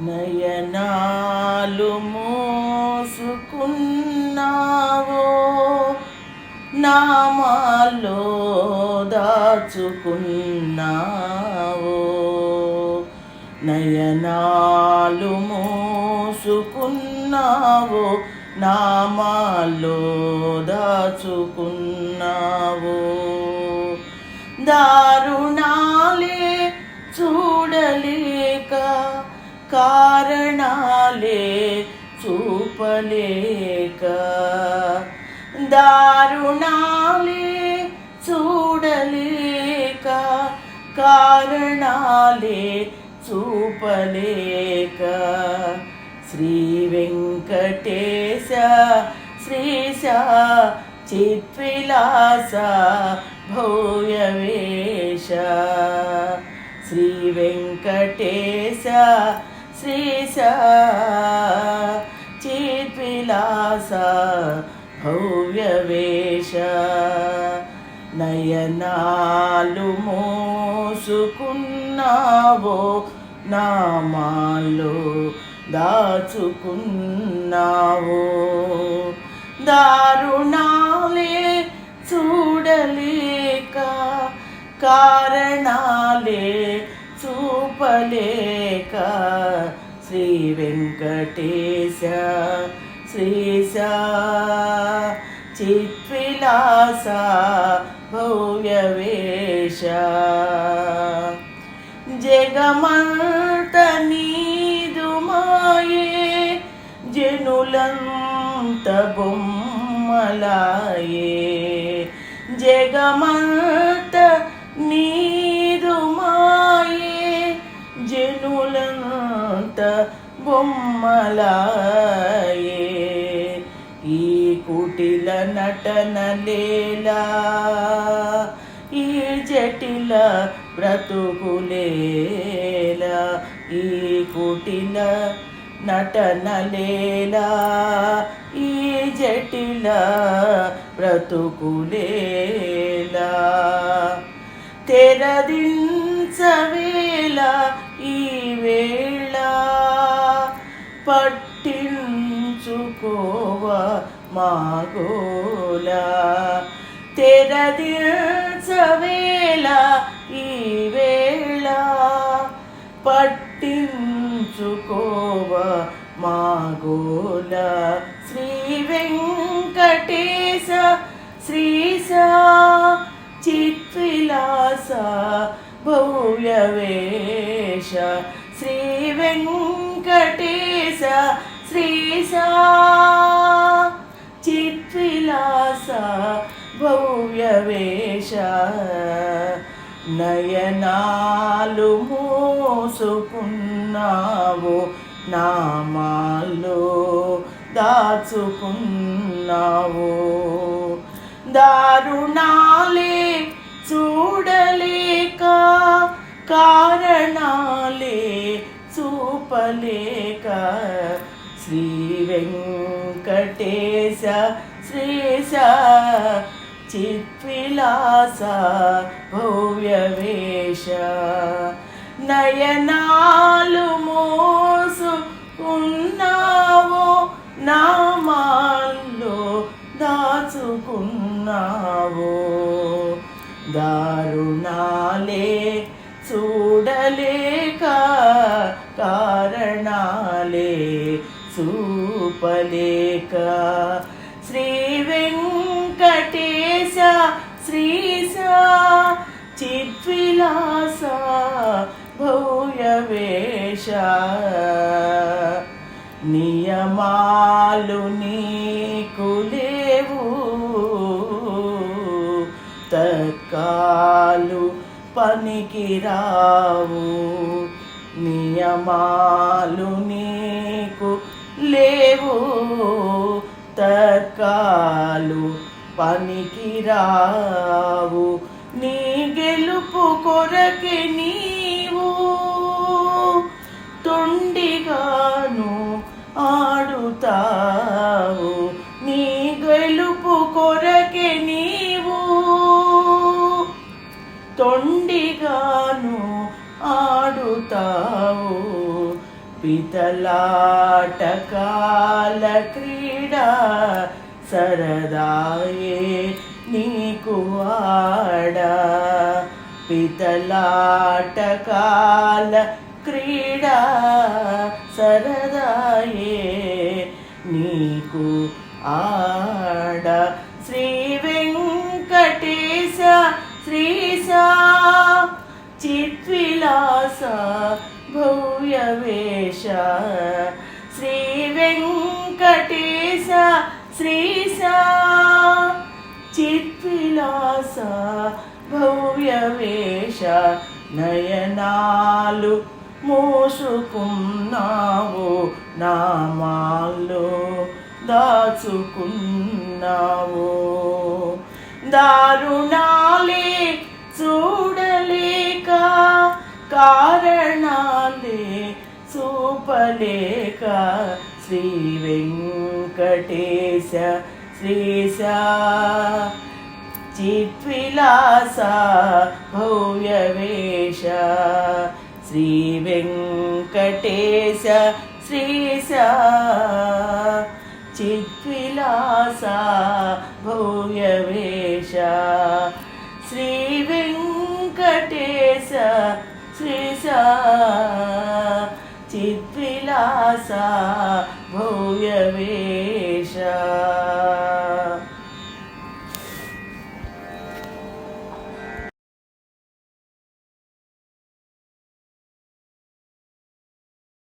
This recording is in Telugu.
నయనాలు మోసుకున్నావో నామాలో దాచుకున్నావో. నయనాలు మోసుకున్నావో నామాలో దాచుకున్నావో. దారుణాలే చూడలేక కారణాలే చూపలేక దారుణాలే చూడలేక కారణాలే చూపలేక. శ్రీ వెంకటేశ శ్రీశ చిత్విలాస భూయవేశ. శ్రీ వెంకటేశ శ్రీశ చిద్విలాస భవ్యవేష. నయనాలు మోసుకున్నావో నామాలు దాచుకున్నావో. దారుణాలే చూడలేక కారణాలే చూపలేక శ్రీ వెంకటేశ శ్రీశ చిత్విలాస భవ్యవేష. జగమంత నీదు మాయే జనులంత బొమ్మలాయే. జగమంత బొమ్మలాయే ఈ కుటిల నటన లేలా ఈ జటిల బ్రతుకులేలా ఈ కుటిల నటన లేలా ఈ జటిల బ్రతుకులేలా తెరదించవేలా ఈ వేళ పట్టించుకోవ మాగోల తెరదించవేళ ఈ వేళ పట్టించుకోవ మాగోల శ్రీ వెంకటేశ శ్రీశ చిత్విలాస భవ్యవేశ శ్రీ వెంకటేశ శ్రీశ చిత్విలాస భవ్యవేశ నయనాలు మోసుకున్నావు నామాల్లో దాచుకున్నావు. దారుణాలే చూడలేక కారణాలే చూపలేక శ్రీ వెంకటేశ శ్రీశ చిత్విలాస భవ్యవేష. నయనాలు మోసుకున్నావో నామాల్లో దాచుకున్నావో. దారుణాలే చూడలేక కారణాలే చూపలేక శ్రీ వెంకటేశ శ్రీశ చిద్విలాస భూయవేష నియమాలు నీకు లేవు తత్కాలు పనికిరావు నియమాలు నీకు లేవు తర్కాలు పనికిరావు. నీ గెలుపు కొరకే నీవు తొండిగాను ఆడుతావు. పితలాటకాల క్రీడా సరదాయే నీకు ఆడ పితలాటకాల క్రీడా సరదాయే నీకు ఆడ శ్రీ వెంకటేశ శ్రీసా చిత్విలాస భవ్యవేష శ్రీ వెంకటేశ శ్రీశా చిత్విలాస భవ్యవేష నయనాలు మోసుకున్నావు నామాల్లో దాచుకున్నావు. దారుణాలే చూడలేక కారణా చూపలేక శ్రీ వెంకటేశ శ్రీశ. చిత్విలాస భవ్యవేష. శ్రీ వెంకటేశ శ్రీశ. చిత్విలాస భవ్యవేష. శ్రీ వెంకటేశ శ్రీశ. చిత్విలాస భవ్యవేష